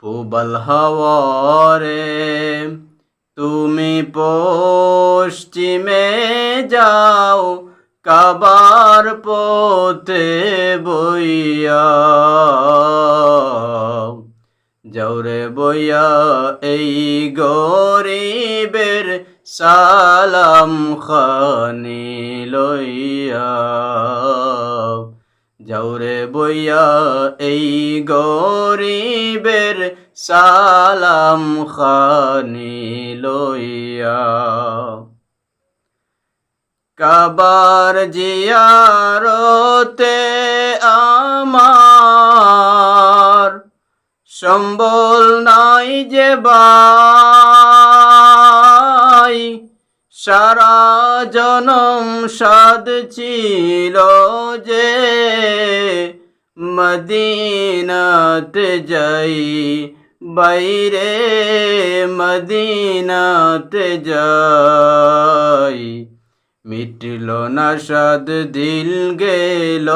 পুবল হাওয়ারে, তুমি পশ্চিমে যাও, কাবার পথে বইয়া। জৌরে বইয়া এই গরিবের সালাম খানি লইয়া। জৌরে বইয়া এই গরিবের সালাম খানি লইয়া। কাবার জিয়ারতে আমার সম্বল নাই যে বাই। সারা জনম সাদ ছিল যে মদিনাতে যাই, বাইরে মদিনাতে যাই। মিটল না সাদ, দিল গেল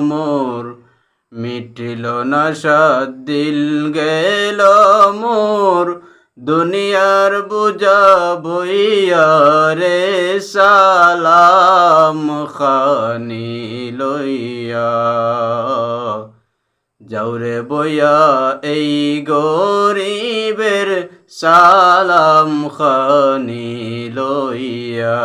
মোর। মিটল না সাদ, দিল গেল মোর। দুনিয়ার বুঝা বইয়া রে সালাম, খানি লইয়া। যাওরে বয়া এই গরিবের সালাম খানি লইয়া।